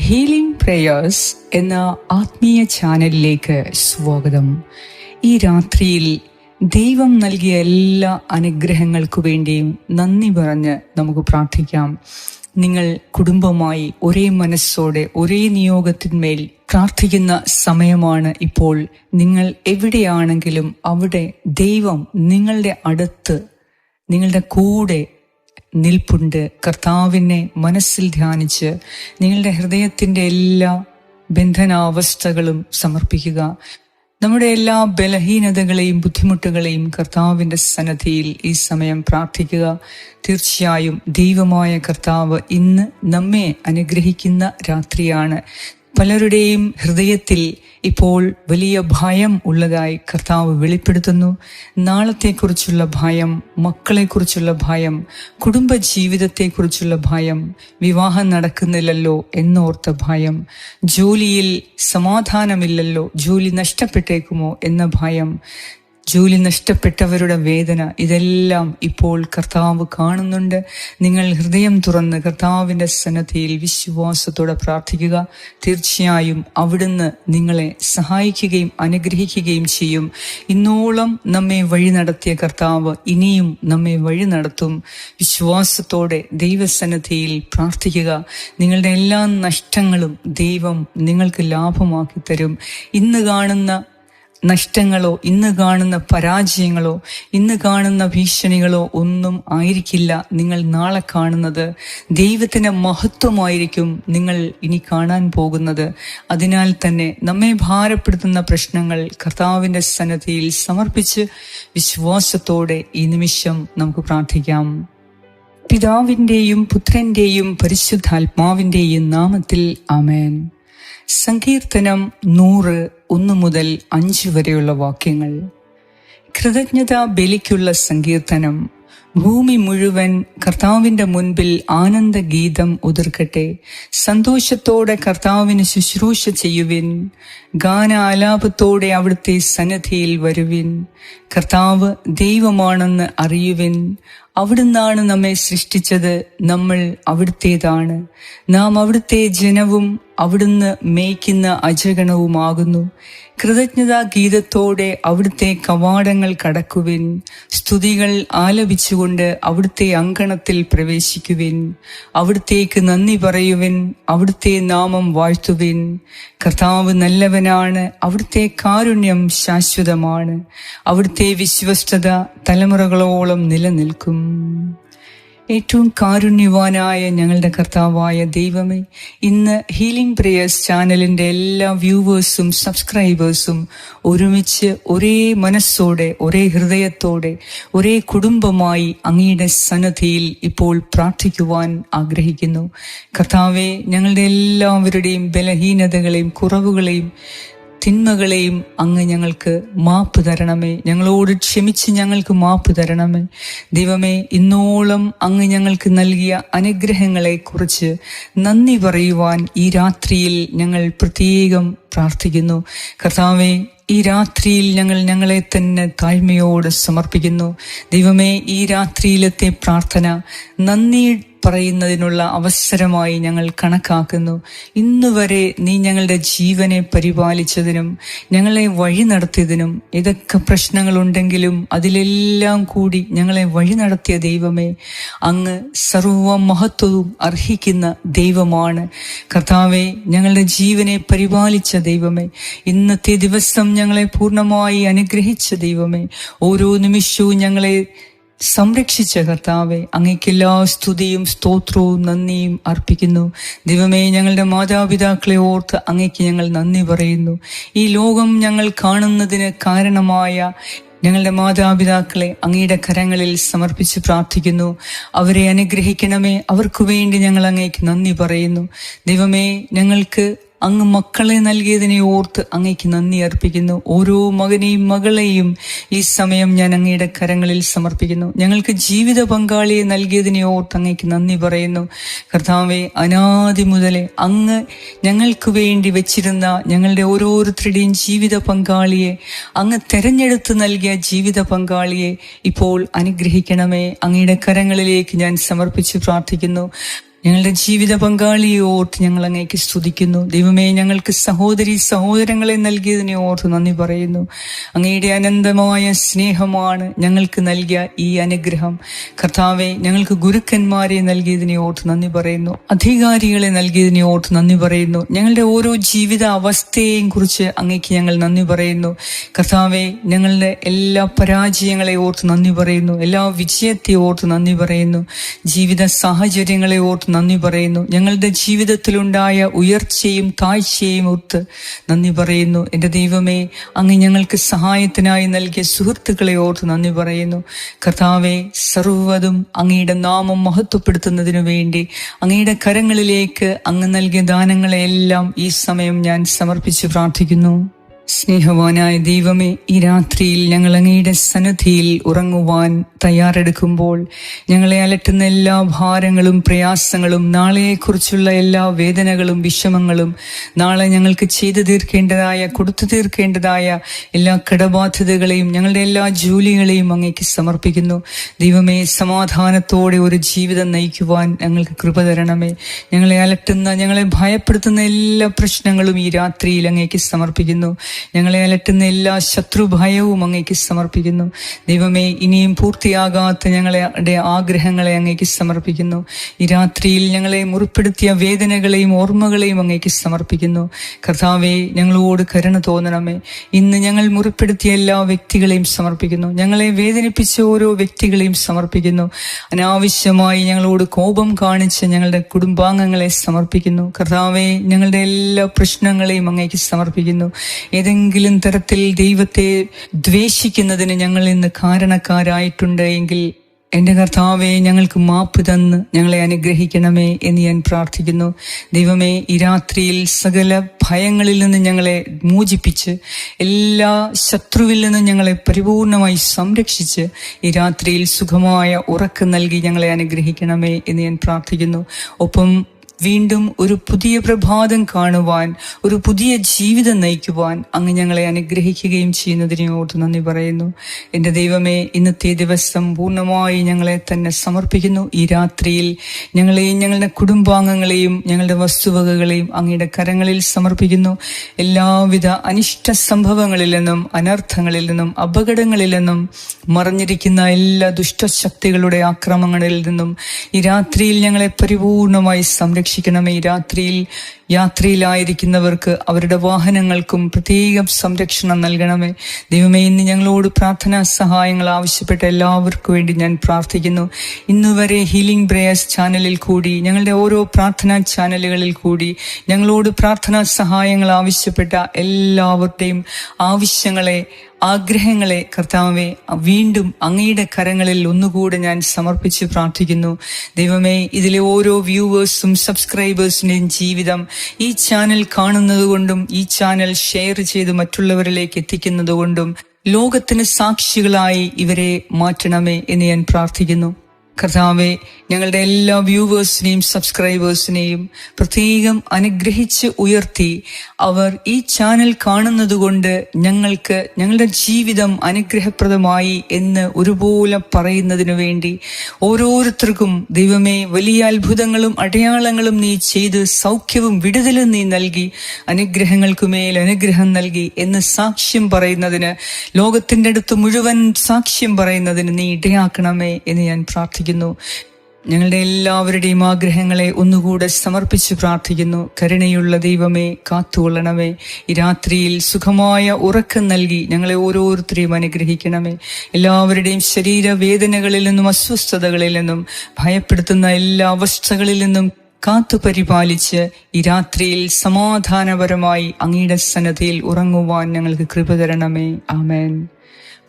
Healing prayers എന്ന ആത്മീയ ചാനലിലേക്ക് സ്വാഗതം. ഈ രാത്രിയിൽ ദൈവം നൽകിയ എല്ലാ അനുഗ്രഹങ്ങൾക്കു വേണ്ടിയും നന്ദി പറഞ്ഞ് നമുക്ക് പ്രാർത്ഥിക്കാം. നിങ്ങൾ കുടുംബമായി ഒരേ മനസ്സോടെ ഒരേ നിയോഗത്തിന്മേൽ പ്രാർത്ഥിക്കുന്ന സമയമാണ് ഇപ്പോൾ. നിങ്ങൾ എവിടെയാണെങ്കിലും അവിടെ ദൈവം നിങ്ങളുടെ അടുത്ത് നിങ്ങളുടെ കൂടെ നിൽപ്പുണ്ട്. കർത്താവിനെ മനസ്സിൽ ധ്യാനിച്ച് നിങ്ങളുടെ ഹൃദയത്തിന്റെ എല്ലാ ബന്ധനാവസ്ഥകളും സമർപ്പിക്കുക. നമ്മുടെ എല്ലാ ബലഹീനതകളെയും ബുദ്ധിമുട്ടുകളെയും കർത്താവിന്റെ സന്നദ്ധിയിൽ ഈ സമയം പ്രാർത്ഥിക്കുക. തീർച്ചയായും ദൈവമായ കർത്താവ് ഇന്ന് നമ്മെ അനുഗ്രഹിക്കുന്ന രാത്രിയാണ്. പലരുടെയും ഹൃദയത്തിൽ ഇപ്പോൾ വലിയ ഭയം ഉള്ളതായി കർത്താവ് വെളിപ്പെടുത്തുന്നു. നാളത്തെക്കുറിച്ചുള്ള ഭയം മക്കളെക്കുറിച്ചുള്ള ഭയം കുടുംബജീവിതത്തെക്കുറിച്ചുള്ള ഭയം വിവാഹം നടക്കുന്നില്ലല്ലോ എന്നോർത്ത ഭയം ജോലിയിൽ സമാധാനമില്ലല്ലോ ജോലി നഷ്ടപ്പെട്ടേക്കുമോ എന്ന ഭയം ജോലി നഷ്ടപ്പെട്ടവരുടെ വേദന ഇതെല്ലാം ഇപ്പോൾ കർത്താവ് കാണുന്നുണ്ട്. നിങ്ങൾ ഹൃദയം തുറന്ന് കർത്താവിന്റെ സന്നദ്ധിയിൽ വിശ്വാസത്തോടെ പ്രാർത്ഥിക്കുക. തീർച്ചയായും അവിടുന്ന് നിങ്ങളെ സഹായിക്കുകയും അനുഗ്രഹിക്കുകയും ചെയ്യും. ഇന്നോളം നമ്മെ വഴി നടത്തിയ കർത്താവ് ഇനിയും നമ്മെ വഴി നടത്തും. വിശ്വാസത്തോടെ ദൈവസന്നദ്ധിയിൽ പ്രാർത്ഥിക്കുക. നിങ്ങളുടെ എല്ലാ നഷ്ടങ്ങളും ദൈവം നിങ്ങൾക്ക് ലാഭമാക്കി തരും. ഇന്ന് കാണുന്ന നഷ്ടങ്ങളോ ഇന്ന് കാണുന്ന പരാജയങ്ങളോ ഇന്ന് കാണുന്ന ഭീഷണികളോ ഒന്നും ആയിരിക്കില്ല നിങ്ങൾ നാളെ കാണുന്നത്. ദൈവത്തിന്റെ മഹത്വമായിരിക്കും നിങ്ങൾ ഇനി കാണാൻ പോകുന്നത്. അതിനാൽ തന്നെ നമ്മെ ഭാരപ്പെടുത്തുന്ന പ്രശ്നങ്ങൾ കർത്താവിന്റെ സന്നദ്ധയിൽ സമർപ്പിച്ച് വിശ്വാസത്തോടെ ഈ നിമിഷം നമുക്ക് പ്രാർത്ഥിക്കാം. പിതാവിന്റെയും പുത്രന്റെയും പരിശുദ്ധാത്മാവിന്റെയും നാമത്തിൽ ആമേൻ. സങ്കീർത്തനം നൂറ് ഒന്ന് മുതൽ അഞ്ച് വരെയുള്ള വാക്യങ്ങൾ. കൃതജ്ഞതാ ബലിക്കുള്ള സങ്കീർത്തനം. ഭൂമി മുഴുവൻ കർത്താവിന്റെ മുൻപിൽ ആനന്ദഗീതം ഉതിർക്കട്ടെ. സന്തോഷത്തോടെ കർത്താവിന് ശുശ്രൂഷ ചെയ്യുവിൻ. ഗാന ആലാപത്തോടെ അവിടുത്തെ സന്നദ്ധിയിൽ വരുവിൻ. കർത്താവ് ദൈവമാണെന്ന് അറിയുവിൻ. അവിടുന്നാണ് നമ്മെ സൃഷ്ടിച്ചത്. നമ്മൾ അവിടുത്തേതാണ്. നാം അവിടുത്തെ ജനവും അവിടുന്ന് മേയ്ക്കുന്ന അജഗണവുമാകുന്നു. കൃതജ്ഞതാ ഗീതത്തോടെ അവിടുത്തെ കവാടങ്ങൾ കടക്കുവിൻ. സ്തുതികൾ ആലപിച്ചുകൊണ്ട് അവിടുത്തെ അങ്കണത്തിൽ പ്രവേശിക്കുവിൻ. അവിടുത്തേക്ക് നന്ദി പറയുവിൻ. അവിടുത്തെ നാമം വാഴ്ത്തുവിൻ. കർത്താവ് നല്ലവനാണ്. അവിടുത്തെ കാരുണ്യം ശാശ്വതമാണ്. അവിടുത്തെ വിശ്വസ്തത തലമുറകളോളം നിലനിൽക്കും. ഏറ്റവും കാരുണ്യവാനായ ഞങ്ങളുടെ കർത്താവായ ദൈവമേ ഇന്ന് ഹീലിംഗ് പ്രേയേഴ്സ് ചാനലിന്റെ എല്ലാ വ്യൂവേഴ്സും സബ്സ്ക്രൈബേഴ്സും ഒരുമിച്ച് ഒരേ മനസ്സോടെ ഒരേ ഹൃദയത്തോടെ ഒരേ കുടുംബമായി അങ്ങയുടെ സന്നദ്ധിയിൽ ഇപ്പോൾ പ്രാർത്ഥിക്കുവാൻ ആഗ്രഹിക്കുന്നു. കർത്താവെ ഞങ്ങളുടെ എല്ലാവരുടെയും ബലഹീനതകളെയും കുറവുകളെയും തിന്മകളെയും അങ്ങ് ഞങ്ങൾക്ക് മാപ്പ് തരണമേ. ഞങ്ങളോട് ക്ഷമിച്ച് ഞങ്ങൾക്ക് മാപ്പ് തരണമേ. ദൈവമേ ഇന്നോളം അങ്ങ് ഞങ്ങൾക്ക് നൽകിയ അനുഗ്രഹങ്ങളെ കുറിച്ച് നന്ദി പറയുവാൻ ഈ രാത്രിയിൽ ഞങ്ങൾ പ്രത്യേകം പ്രാർത്ഥിക്കുന്നു. കർത്താവെ ഈ രാത്രിയിൽ ഞങ്ങൾ ഞങ്ങളെ തന്നെ താഴ്മയോട് സമർപ്പിക്കുന്നു. ദൈവമേ ഈ രാത്രിയിലത്തെ പ്രാർത്ഥന നന്ദി പറയുന്നതിനുള്ള അവസരമായി ഞങ്ങൾ കണക്കാക്കുന്നു. ഇന്നുവരെ നീ ഞങ്ങളുടെ ജീവനെ പരിപാലിച്ചതിനും ഞങ്ങളെ വഴി നടത്തിയതിനും ഏതൊക്കെ പ്രശ്നങ്ങളുണ്ടെങ്കിലും അതിലെല്ലാം കൂടി ഞങ്ങളെ വഴി നടത്തിയ ദൈവമേ അങ്ങ് സർവ മഹത്വവും അർഹിക്കുന്ന ദൈവമാണ്. കർത്താവെ ഞങ്ങളുടെ ജീവനെ പരിപാലിച്ച ദൈവമേ ഇന്നത്തെ ദിവസം ഞങ്ങളെ പൂർണമായി അനുഗ്രഹിച്ച ദൈവമേ ഓരോ നിമിഷവും ഞങ്ങളെ സംരക്ഷിച്ച കർത്താവെ അങ്ങേക്ക് എല്ലാ സ്തുതിയും സ്തോത്രവും നന്ദിയും അർപ്പിക്കുന്നു. ദൈവമേ ഞങ്ങളുടെ മാതാപിതാക്കളെ ഓർത്ത് അങ്ങേക്ക് ഞങ്ങൾ നന്ദി പറയുന്നു. ഈ ലോകം ഞങ്ങൾ കാണുന്നതിന് കാരണമായ ഞങ്ങളുടെ മാതാപിതാക്കളെ അങ്ങയുടെ കരങ്ങളിൽ സമർപ്പിച്ച് പ്രാർത്ഥിക്കുന്നു. അവരെ അനുഗ്രഹിക്കണമേ. അവർക്ക് വേണ്ടി ഞങ്ങൾ അങ്ങേക്ക് നന്ദി പറയുന്നു. ദൈവമേ ഞങ്ങൾക്ക് അങ്ങ് മക്കളെ നൽകിയതിനെ ഓർത്ത് അങ്ങയ്ക്ക് നന്ദി അർപ്പിക്കുന്നു. ഓരോ മകനെയും മകളെയും ഈ സമയം ഞാൻ അങ്ങയുടെ കരങ്ങളിൽ സമർപ്പിക്കുന്നു. ഞങ്ങൾക്ക് ജീവിത പങ്കാളിയെ നൽകിയതിനെ ഓർത്ത് അങ്ങയ്ക്ക് നന്ദി പറയുന്നു. കർത്താവെ അനാദി മുതലേ അങ്ങ് ഞങ്ങൾക്ക് വേണ്ടി വെച്ചിരുന്ന ഞങ്ങളുടെ ഓരോരുത്തരുടെയും ജീവിത പങ്കാളിയെ അങ്ങ് തെരഞ്ഞെടുത്ത് നൽകിയ ജീവിത പങ്കാളിയെ ഇപ്പോൾ അനുഗ്രഹിക്കണമേ. അങ്ങയുടെ കരങ്ങളിലേക്ക് ഞാൻ സമർപ്പിച്ച് പ്രാർത്ഥിക്കുന്നു. ഞങ്ങളുടെ ജീവിത പങ്കാളിയെ ഓർത്ത് ഞങ്ങൾ അങ്ങേക്ക് സ്തുതിക്കുന്നു. ദൈവമേ ഞങ്ങൾക്ക് സഹോദരി സഹോദരങ്ങളെ നൽകിയതിനെ ഓർത്ത് നന്ദി പറയുന്നു. അങ്ങയുടെ അനന്തമായ സ്നേഹമാണ് ഞങ്ങൾക്ക് നൽകിയ ഈ അനുഗ്രഹം. കർത്താവെ ഞങ്ങൾക്ക് ഗുരുക്കന്മാരെ നൽകിയതിനെ ഓർത്ത് നന്ദി പറയുന്നു. അധികാരികളെ നൽകിയതിനെ ഓർത്ത് നന്ദി പറയുന്നു. ഞങ്ങളുടെ ഓരോ ജീവിത അവസ്ഥയെയും കുറിച്ച് അങ്ങേക്ക് ഞങ്ങൾ നന്ദി പറയുന്നു. കർത്താവെ ഞങ്ങളുടെ എല്ലാ പരാജയങ്ങളെ ഓർത്ത് നന്ദി പറയുന്നു. എല്ലാ വിജയത്തെ ഓർത്ത് നന്ദി പറയുന്നു. ജീവിത സാഹചര്യങ്ങളെ ഓർത്ത് നന്ദി പറയുന്നു. ഞങ്ങളുടെ ജീവിതത്തിലുണ്ടായ ഉയർച്ചയും താഴ്ചയും ഒത്ത് നന്ദി പറയുന്നു. എന്റെ ദൈവമേ അങ്ങ് ഞങ്ങൾക്ക് സഹായത്തിനായി നൽകിയ സുഹൃത്തുക്കളെ ഓർത്ത് നന്ദി പറയുന്നു. കർത്താവെ സർവതും അങ്ങയുടെ നാമം മഹത്വപ്പെടുത്തുന്നതിനു വേണ്ടി അങ്ങയുടെ കരങ്ങളിലേക്ക് അങ്ങ് നൽകിയ ദാനങ്ങളെയെല്ലാം ഈ സമയം ഞാൻ സമർപ്പിച്ച് പ്രാർത്ഥിക്കുന്നു. സ്നേഹവാനായ ദൈവമേ ഈ രാത്രിയിൽ ഞങ്ങൾ അങ്ങയുടെ സന്നദ്ധിയിൽ ഉറങ്ങുവാൻ തയ്യാറെടുക്കുമ്പോൾ ഞങ്ങളെ അലട്ടുന്ന എല്ലാ ഭാരങ്ങളും പ്രയാസങ്ങളും നാളെയെക്കുറിച്ചുള്ള എല്ലാ വേദനകളും വിഷമങ്ങളും നാളെ ഞങ്ങൾക്ക് ചെയ്തു തീർക്കേണ്ടതായ കൊടുത്തു തീർക്കേണ്ടതായ എല്ലാ കടബാധ്യതകളെയും ഞങ്ങളുടെ എല്ലാ ജോലികളെയും അങ്ങേക്ക് സമർപ്പിക്കുന്നു. ദൈവമേ സമാധാനത്തോടെ ഒരു ജീവിതം നയിക്കുവാൻ ഞങ്ങൾക്ക് കൃപ തരണമേ. ഞങ്ങളെ അലട്ടുന്ന ഞങ്ങളെ ഭയപ്പെടുത്തുന്ന എല്ലാ പ്രശ്നങ്ങളും ഈ രാത്രിയിൽ അങ്ങേക്ക് സമർപ്പിക്കുന്നു. ഞങ്ങളെ അലട്ടുന്ന എല്ലാ ശത്രുഭയവും അങ്ങേക്ക് സമർപ്പിക്കുന്നു. ദൈവമേ ഇനിയും പൂർത്തിയാകാത്ത ഞങ്ങളുടെ ആഗ്രഹങ്ങളെ അങ്ങേക്ക് സമർപ്പിക്കുന്നു. ഈ രാത്രിയിൽ ഞങ്ങളെ മുറിപ്പെടുത്തിയ വേദനകളെയും ഓർമ്മകളെയും അങ്ങേക്ക് സമർപ്പിക്കുന്നു. കർത്താവെ ഞങ്ങളോട് കരുണ തോന്നണമേ. ഇന്ന് ഞങ്ങൾ മുറിപ്പെടുത്തിയ എല്ലാ വ്യക്തികളെയും സമർപ്പിക്കുന്നു. ഞങ്ങളെ വേദനിപ്പിച്ച ഓരോ വ്യക്തികളെയും സമർപ്പിക്കുന്നു. അനാവശ്യമായി ഞങ്ങളോട് കോപം കാണിച്ച് ഞങ്ങളുടെ കുടുംബാംഗങ്ങളെ സമർപ്പിക്കുന്നു. കർത്താവെ ഞങ്ങളുടെ എല്ലാ പ്രശ്നങ്ങളെയും അങ്ങേക്ക് സമർപ്പിക്കുന്നു. ഏതെങ്കിലും തരത്തിൽ ദൈവത്തെ ദ്വേഷിക്കുന്നതിന് ഞങ്ങൾ ഇന്ന് കാരണക്കാരായിട്ടുണ്ട് എങ്കിൽ എന്റെ കർത്താവെ ഞങ്ങൾക്ക് മാപ്പ് തന്ന് ഞങ്ങളെ അനുഗ്രഹിക്കണമേ എന്ന് ഞാൻ പ്രാർത്ഥിക്കുന്നു. ദൈവമേ ഈ രാത്രിയിൽ സകല ഭയങ്ങളിൽ നിന്ന് ഞങ്ങളെ മോചിപ്പിച്ച് എല്ലാ ശത്രുവിൽ നിന്നും ഞങ്ങളെ പരിപൂർണമായി സംരക്ഷിച്ച് ഈ രാത്രിയിൽ സുഖമായ ഉറക്കം നൽകി ഞങ്ങളെ അനുഗ്രഹിക്കണമേ എന്ന് ഞാൻ പ്രാർത്ഥിക്കുന്നു. ഒപ്പം വീണ്ടും ഒരു പുതിയ പ്രഭാതം കാണുവാൻ ഒരു പുതിയ ജീവിതം നയിക്കുവാൻ അങ്ങ് ഞങ്ങളെ അനുഗ്രഹിക്കുകയും ചെയ്യുന്നതിനെ ഓർത്ത് നന്ദി പറയുന്നു. എന്റെ ദൈവമേ ഇന്നത്തെ ദിവസം പൂർണമായി ഞങ്ങളെ തന്നെ സമർപ്പിക്കുന്നു. ഈ രാത്രിയിൽ ഞങ്ങളെയും ഞങ്ങളുടെ കുടുംബാംഗങ്ങളെയും ഞങ്ങളുടെ വസ്തുവകകളെയും അങ്ങയുടെ കരങ്ങളിൽ സമർപ്പിക്കുന്നു. എല്ലാവിധ അനിഷ്ട സംഭവങ്ങളിൽ നിന്നും അനർത്ഥങ്ങളിൽ നിന്നും അപകടങ്ങളിൽ നിന്നും മറഞ്ഞിരിക്കുന്ന എല്ലാ ദുഷ്ടശക്തികളുടെ ആക്രമണങ്ങളിൽ നിന്നും ഈ രാത്രിയിൽ ഞങ്ങളെ പരിപൂർണമായി സംരക്ഷിക്കുന്നു. സംരക്ഷിക്കണമേ ഈ രാത്രിയിൽ യാത്രയിലായിരിക്കുന്നവർക്ക് അവരുടെ വാഹനങ്ങൾക്കും പ്രത്യേകം സംരക്ഷണം നൽകണമേ. ദൈവമേ ഇന്ന് ഞങ്ങളോട് പ്രാർത്ഥനാ സഹായങ്ങൾ ആവശ്യപ്പെട്ട എല്ലാവർക്കും വേണ്ടി ഞാൻ പ്രാർത്ഥിക്കുന്നു. ഇന്നുവരെ ഹീലിംഗ് പ്രേയേഴ്സ് ചാനലിൽ കൂടി ഞങ്ങളുടെ ഓരോ പ്രാർത്ഥനാ ചാനലുകളിൽ കൂടി ഞങ്ങളോട് പ്രാർത്ഥനാ സഹായങ്ങൾ ആവശ്യപ്പെട്ട എല്ലാവരുടെയും ആവശ്യങ്ങളെ ആഗ്രഹങ്ങളെ കർത്താവെ വീണ്ടും അങ്ങയുടെ കരങ്ങളിൽ ഒന്നുകൂടെ ഞാൻ സമർപ്പിച്ച് പ്രാർത്ഥിക്കുന്നു. ദൈവമേ ഇതിലെ ഓരോ വ്യൂവേഴ്സും സബ്സ്ക്രൈബേഴ്സിന്റെയും ജീവിതം ഈ ചാനൽ കാണുന്നത് കൊണ്ടും ഈ ചാനൽ ഷെയർ ചെയ്ത് മറ്റുള്ളവരിലേക്ക് എത്തിക്കുന്നത് കൊണ്ടും ലോകത്തിന് സാക്ഷികളായി ഇവരെ മാറ്റണമേ എന്ന് ഞാൻ പ്രാർത്ഥിക്കുന്നു. കർത്താവെ ഞങ്ങളുടെ എല്ലാ വ്യൂവേഴ്സിനെയും സബ്സ്ക്രൈബേഴ്സിനെയും പ്രത്യേകം അനുഗ്രഹിച്ച് ഉയർത്തി അവർ ഈ ചാനൽ കാണുന്നതുകൊണ്ട് ഞങ്ങൾക്ക് ഞങ്ങളുടെ ജീവിതം അനുഗ്രഹപ്രദമായി എന്ന് ഒരുപോലെ പറയുന്നതിനു വേണ്ടി ഓരോരുത്തർക്കും ദൈവമേ വലിയ അത്ഭുതങ്ങളും അടയാളങ്ങളും നീ ചെയ്ത് സൗഖ്യവും വിടുതലും നീ നൽകി അനുഗ്രഹങ്ങൾക്കുമേൽ അനുഗ്രഹം നൽകി എന്ന് സാക്ഷ്യം പറയുന്നതിന് ലോകത്തിന്റെ അടുത്ത് മുഴുവൻ സാക്ഷ്യം പറയുന്നതിന് നീ ഇടയാക്കണമേ എന്ന് ഞാൻ പ്രാർത്ഥിക്കുന്നു. ഞങ്ങളുടെ എല്ലാവരുടെയും ആഗ്രഹങ്ങളെ ഒന്നുകൂടെ സമർപ്പിച്ച് പ്രാർത്ഥിക്കുന്നു. കരുണയുള്ള ദൈവമേ കാത്തുകൊള്ളണമേ. ഈ രാത്രിയിൽ സുഖമായ ഉറക്കം നൽകി ഞങ്ങളെ ഓരോരുത്തരെയും അനുഗ്രഹിക്കണമേ. എല്ലാവരുടെയും ശരീരവേദനകളിൽ നിന്നും അസ്വസ്ഥതകളിൽ നിന്നും ഭയപ്പെടുത്തുന്ന എല്ലാ അവസ്ഥകളിൽ നിന്നും കാത്തു പരിപാലിച്ച് ഈ രാത്രിയിൽ സമാധാനപരമായി അങ്ങയുടെ സന്നദ്ധയിൽ ഉറങ്ങുവാൻ ഞങ്ങൾക്ക് കൃപ തരണമേ. ആമേൻ.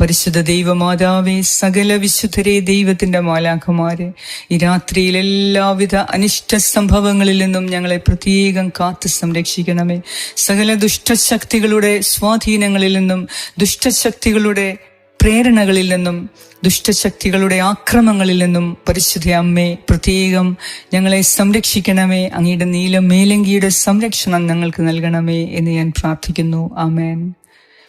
പരിശുദ്ധ ദൈവമാതാവേ സകല വിശുദ്ധരെ ദൈവത്തിന്റെ മാലാഖമാരെ ഈ രാത്രിയിൽ എല്ലാവിധ അനിഷ്ട സംഭവങ്ങളിൽ നിന്നും ഞങ്ങളെ പ്രത്യേകം കാത്തു സംരക്ഷിക്കണമേ. സകല ദുഷ്ടശക്തികളുടെ സ്വാധീനങ്ങളിൽ നിന്നും ദുഷ്ടശക്തികളുടെ പ്രേരണകളിൽ നിന്നും ദുഷ്ടശക്തികളുടെ ആക്രമങ്ങളിൽ നിന്നും പരിശുദ്ധ അമ്മേ പ്രത്യേകം ഞങ്ങളെ സംരക്ഷിക്കണമേ. അങ്ങയുടെ നീല മേലങ്കിയുടെ സംരക്ഷണം ഞങ്ങൾക്ക് നൽകണമേ എന്ന് ഞാൻ പ്രാർത്ഥിക്കുന്നു. ആമേൻ.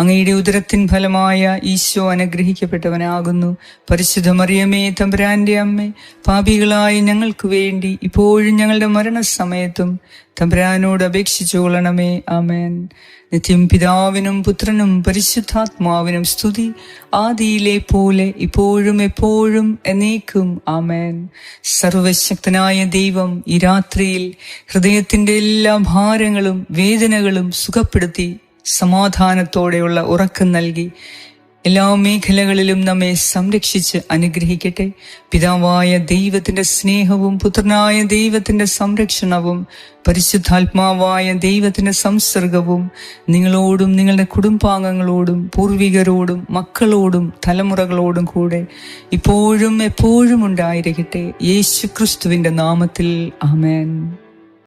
അങ്ങയുടെ ഉദരത്തിൻ ഫലമായ ഈശോ അനുഗ്രഹിക്കപ്പെട്ടവനാകുന്നു. പരിശുദ്ധ മറിയമേ തമ്പുരാന്റെ അമ്മ പാപികളായ ഞങ്ങൾക്ക് വേണ്ടി ഇപ്പോഴും ഞങ്ങളുടെ മരണസമയത്തും തമ്പുരാനോട് അപേക്ഷിച്ചു കൊള്ളണമേ. ആമേൻ. നിത്യം പിതാവിനും പുത്രനും പരിശുദ്ധാത്മാവിനും സ്തുതി. ആദിയിലെ പോലെ ഇപ്പോഴും എപ്പോഴും എന്നേക്കും. ആമേൻ. സർവശക്തനായ ദൈവം ഈ രാത്രിയിൽ ഹൃദയത്തിന്റെ എല്ലാ ഭാരങ്ങളും വേദനകളും സുഖപ്പെടുത്തി സമാധാനത്തോടെയുള്ള ഉറക്കം നൽകി. എല്ലാ മേഖലകളിലും നമ്മെ സംരക്ഷിച്ച് അനുഗ്രഹിക്കട്ടെ. പിതാവായ ദൈവത്തിന്റെ സ്നേഹവും പുത്രനായ ദൈവത്തിന്റെ സംരക്ഷണവും പരിശുദ്ധാത്മാവായ ദൈവത്തിന്റെ സംസർഗവും നിങ്ങളോടും നിങ്ങളുടെ കുടുംബാംഗങ്ങളോടും പൂർവികരോടും മക്കളോടും തലമുറകളോടും കൂടെ ഇപ്പോഴും എപ്പോഴും ഉണ്ടായിരിക്കട്ടെ. യേശു ക്രിസ്തുവിന്റെ നാമത്തിൽ ആമേൻ.